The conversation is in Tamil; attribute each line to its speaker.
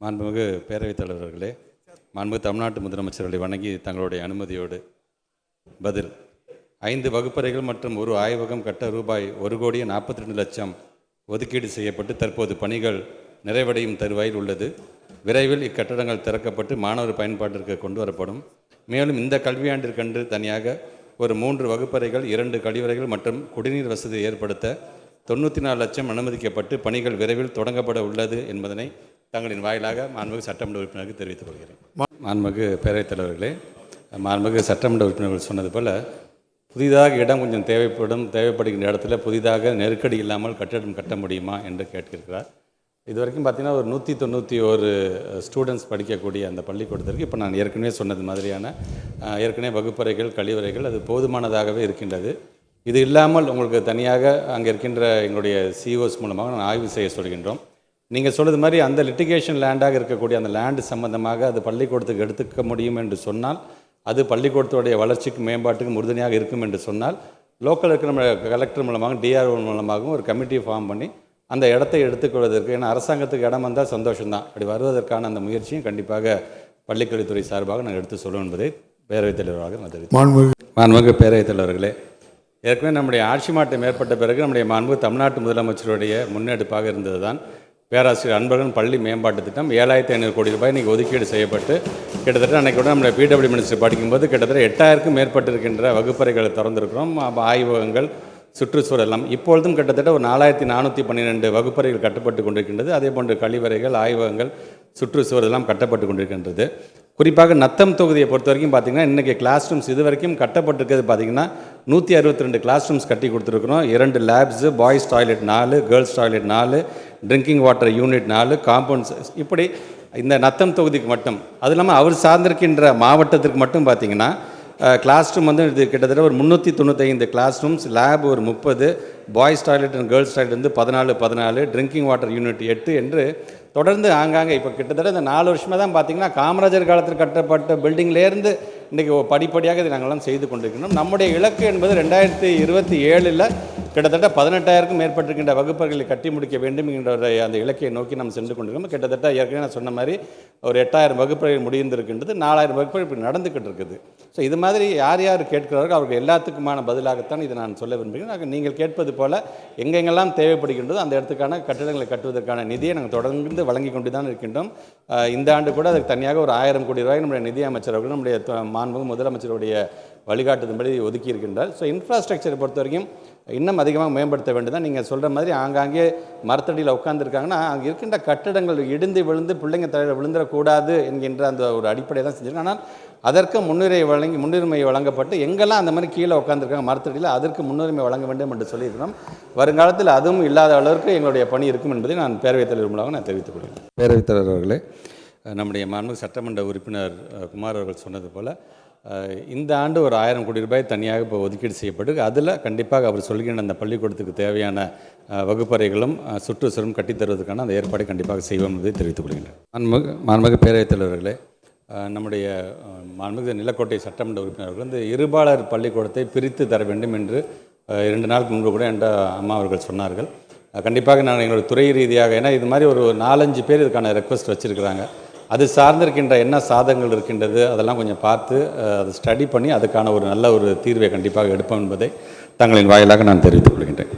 Speaker 1: மாண்புமிகு பேரவைத் தலைவர்களே மாண்புமிகு தமிழ்நாட்டு முதலமைச்சர்களை வணங்கி தங்களுடைய அனுமதியோடு பதில். ஐந்து வகுப்பறைகள் மற்றும் ஒரு ஆய்வகம் கட்ட ரூபாய் ஒரு கோடியே நாற்பத்தி ரெண்டு லட்சம் ஒதுக்கீடு செய்யப்பட்டு தற்போது பணிகள் நிறைவடையும் தருவாயில் உள்ளது. விரைவில் இக்கட்டடங்கள் திறக்கப்பட்டு மாணவர் பயன்பாட்டிற்கு கொண்டு வரப்படும். மேலும் இந்த கல்வியாண்டிற்கன்று தனியாக ஒரு மூன்று வகுப்பறைகள் இரண்டு கழிவறைகள் மற்றும் குடிநீர் வசதி ஏற்படுத்த தொண்ணூற்றி நாலு லட்சம் அனுமதிக்கப்பட்டு பணிகள் விரைவில் தொடங்கப்பட உள்ளது என்பதனை தங்களின் வாயிலாக மாண்புமிகு சட்டமன்ற உறுப்பினருக்கு தெரிவித்துக் கொள்கிறேன். மாண்புமிகு பேரவைத் தலைவர்களே மாண்புமிகு சட்டமன்ற உறுப்பினர்கள் சொன்னது போல் புதிதாக இடம் கொஞ்சம் தேவைப்படும் தேவைப்படுகின்ற இடத்துல புதிதாக நெருக்கடி இல்லாமல் கட்டிடம் கட்ட முடியுமா என்று கேட்கிறார் இது வரைக்கும் பார்த்திங்கன்னா ஒரு நூற்றி தொண்ணூற்றி ஒரு ஸ்டூடெண்ட்ஸ் படிக்கக்கூடிய அந்த பள்ளிக்கூடத்திற்கு இப்போ நான் ஏற்கனவே சொன்னது மாதிரியான ஏற்கனவே வகுப்பறைகள் கழிவறைகள் அது போதுமானதாகவே இருக்கின்றது. இது இல்லாமல் உங்களுக்கு தனியாக அங்கே இருக்கின்ற எங்களுடைய சிஓஸ் மூலமாக நான் ஆய்வு செய்ய சொல்கின்றோம். நீங்கள் சொல்றது மாதிரி அந்த லிட்டிகேஷன் லேண்டாக இருக்கக்கூடிய அந்த லேண்டு சம்பந்தமாக அது பள்ளிக்கூடத்துக்கு எடுத்துக்க முடியும் என்று சொன்னால் அது பள்ளிக்கூடத்துடைய வளர்ச்சிக்கு மேம்பாட்டுக்கு உறுதுணையாக இருக்கும் என்று சொன்னால் லோக்கல் இருக்கிற நம்ம கலெக்டர் மூலமாக டிஆர்ஓ மூலமாகவும் ஒரு கமிட்டி ஃபார்ம் பண்ணி அந்த இடத்தை எடுத்துக்கொள்வதற்கு ஏன்னா அரசாங்கத்துக்கு இடம் வந்தால் சந்தோஷம்தான். அப்படி வருவதற்கான அந்த முயற்சியும் கண்டிப்பாக பள்ளிக்கல்வித்துறை சார்பாக நான் எடுத்து சொல்லுவேன் என்பதை பேரவைத் தலைவராக நான் தெரிவித்தேன்
Speaker 2: மாண்புமிகு.
Speaker 1: பேரவைத் தலைவர்களே ஏற்கனவே நம்முடைய ஆட்சி மாற்றம் ஏற்பட்ட பிறகு நம்முடைய மாண்புமிகு தமிழ்நாட்டு முதலமைச்சருடைய முன்னெடுப்பாக இருந்தது தான் பேராசிரியர் அன்பழகன் பள்ளி மேம்பாட்டு திட்டம் ஏழாயிரத்தி ஐநூறு கோடி ரூபாய் இன்றைக்கி ஒதுக்கீடு செய்யப்பட்டு கிட்டத்தட்ட அன்றைக்கி கூட நம்மளை பிடபிள்யூ மினிஸ்டர் படிக்கும்போது கிட்டத்தட்ட எட்டாயிரக்கும் மேற்பட்டிருக்கின்ற வகுப்பறைகளை திறந்திருக்கிறோம். ஆய்வகங்கள் சுற்றுச்சூழல் எல்லாம் இப்பொழுதும் கிட்டத்தட்ட ஒரு நாலாயிரத்தி நானூற்றி பன்னிரெண்டு வகுப்பறைகள் கட்டப்பட்டு கொண்டிருக்கின்றது. அதே போன்று கழிவறைகள் ஆய்வகங்கள் சுற்றுச்சூழல் எல்லாம் கட்டப்பட்டு கொண்டிருக்கின்றது. குறிப்பாக நத்தம் தொகுதியை பொறுத்த வரைக்கும் பார்த்தீங்கன்னா இன்றைக்கி கிளாஸ் ரூம்ஸ் இது வரைக்கும் கட்டப்பட்டிருக்கிறது பார்த்தீங்கன்னா நூற்றி அறுபத்தி ரெண்டு கிளாஸ் ரூம்ஸ் கட்டி கொடுத்துருக்குறோம். இரண்டு லேப்ஸு பாய்ஸ் டாய்லெட் நாலு கேர்ள்ஸ் டாய்லெட் நாலு ட்ரிங்கிங் வாட்டர் யூனிட் நாலு காம்பவுண்ட்ஸ் இப்படி இந்த நத்தம் தொகுதிக்கு மட்டும் அது இல்லாமல் அவர் சார்ந்திருக்கின்ற மாவட்டத்திற்கு மட்டும் பார்த்தீங்கன்னா கிளாஸ் ரூம் வந்து இது கிட்டத்தட்ட ஒரு முந்நூற்றி தொண்ணூத்தைந்து கிளாஸ் ரூம்ஸ் லேப் ஒரு முப்பது boys toilet and girls toilet வந்து பதினாலு பதினாலு ட்ரிங்கிங் வாட்டர் யூனிட் எட்டு என்று தொடர்ந்து ஆங்காங்கே இப்போ கிட்டத்தட்ட இந்த நாலு வருஷமாக தான் பார்த்தீங்கன்னா காமராஜர் காலத்தில் கட்டப்பட்ட பில்டிங்லேருந்து இன்றைக்கி படிப்படியாக இதை நாங்கள்லாம் செய்து கொண்டிருக்கிறோம். நம்முடைய இலக்கு என்பது ரெண்டாயிரத்தி இருபத்தி ஏழில் கிட்டத்தட்ட பதினெட்டாயிரக்கும் மேற்பட்டிருக்கின்ற வகுப்புகளை கட்டி முடிக்க வேண்டும் என்கின்ற அந்த இலக்கையை நோக்கி நாம் சென்று கொண்டிருக்கோம். கிட்டத்தட்ட ஏற்கனவே நான் சொன்ன மாதிரி ஒரு எட்டாயிரம் வகுப்புகள் முடிந்திருக்கின்றது நாலாயிரம் வகுப்புகள் இப்படி நடந்துக்கிட்டு இருக்குது. ஸோ இது மாதிரி யார் யார் கேட்கிறார்கள் அவர்கள் எல்லாத்துக்குமான பதிலாகத்தான் இதை நான் சொல்ல விரும்புகிறேன். நீங்கள் கேட்பது போல எங்கெங்கெல்லாம் தேவைப்படுகின்றதோ அந்த இடத்துக்கான கட்டிடங்களை கட்டுவதற்கான நிதியை நாங்கள் தொடர்ந்து வழங்கி கொண்டு தான் இருக்கின்றோம் இந்த ஆண்டு கூட அதுக்கு தனியாக ஒரு ஆயிரம் கோடி ரூபாய் நம்முடைய நிதி அமைச்சர் அவர்கள் நம்முடைய மாண்பு முதலமைச்சருடைய வழிகாட்டுதும்படி ஒதுக்கி இருக்கின்றார் ஸோ இன்ஃப்ராஸ்ட்ரக்சரை பொறுத்த வரைக்கும் இன்னும் அதிகமாக மேம்படுத்த வேண்டியதான் நீங்கள் சொல்கிற மாதிரி ஆங்காங்கே மரத்தடியில் உட்காந்துருக்காங்கன்னா அங்கே இருக்கின்ற கட்டடங்கள் இடிந்து விழுந்து பிள்ளைங்க தலையில் விழுந்துடக்கூடாது என்கின்ற அந்த ஒரு அடிப்படையை தான் செஞ்சிருக்காங்க. ஆனால் அதற்கு முன்னுரிமை வழங்கி முன்னுரிமை வழங்கப்பட்டு எங்கெல்லாம் அந்த மாதிரி கீழே உட்காந்துருக்காங்க மரத்தடியில் அதற்கு முன்னுரிமை வழங்க வேண்டும் என்று சொல்லியிருக்கிறோம். வருங்காலத்தில் அதுவும் இல்லாத அளவிற்கு எங்களுடைய பணி இருக்கும் என்பதை நான் பேரவைத் தலைவர் மூலமாக நான் தெரிவித்துக் கொள்கிறேன். பேரவைத் தலைவர் அவர்களே நம்முடைய மாண்பு சட்டமன்ற உறுப்பினர் குமார் அவர்கள் சொன்னது போல் இந்த ஆண்டு ஒரு ஆயிரம் கோடி ரூபாய் தனியாக இப்போ ஒதுக்கீடு செய்யப்பட்டு அதில் கண்டிப்பாக அவர் சொல்கின்ற அந்த பள்ளிக்கூடத்துக்கு தேவையான வகுப்பறைகளும் சுற்றுச்சூழலும் கட்டித்தருவதற்கான அந்த ஏற்பாடு கண்டிப்பாக செய்வோம் என்பதை தெரிவித்துக் கொள்கின்றேன். மாண்புமிகு மாண்புமிகு பேரவைத் தலைவர்களே நம்முடைய மாண்புமிகு நிலக்கோட்டை சட்டமன்ற உறுப்பினர்கள் வந்து இருபாலர் பள்ளிக்கூடத்தை பிரித்து தர வேண்டும் என்று இரண்டு நாளுக்கு முன்பு கூட என்ற அம்மா அவர்கள் சொன்னார்கள். கண்டிப்பாக நான் எங்களுடைய துறை ரீதியாக ஏன்னா இது மாதிரி ஒரு நாலஞ்சு பேர் இதுக்கான ரெக்வஸ்ட் வச்சுருக்கிறாங்க. அது சார்ந்திருக்கின்ற என்ன சாதகங்கள் இருக்கின்றது அதெல்லாம் கொஞ்சம் பார்த்து அதை ஸ்டடி பண்ணி அதுக்கான ஒரு நல்ல ஒரு தீர்வை கண்டிப்பாக எடுப்போம் என்பதை தங்களின் வாயிலாக நான் தெரிவித்துக் கொள்கின்றேன்.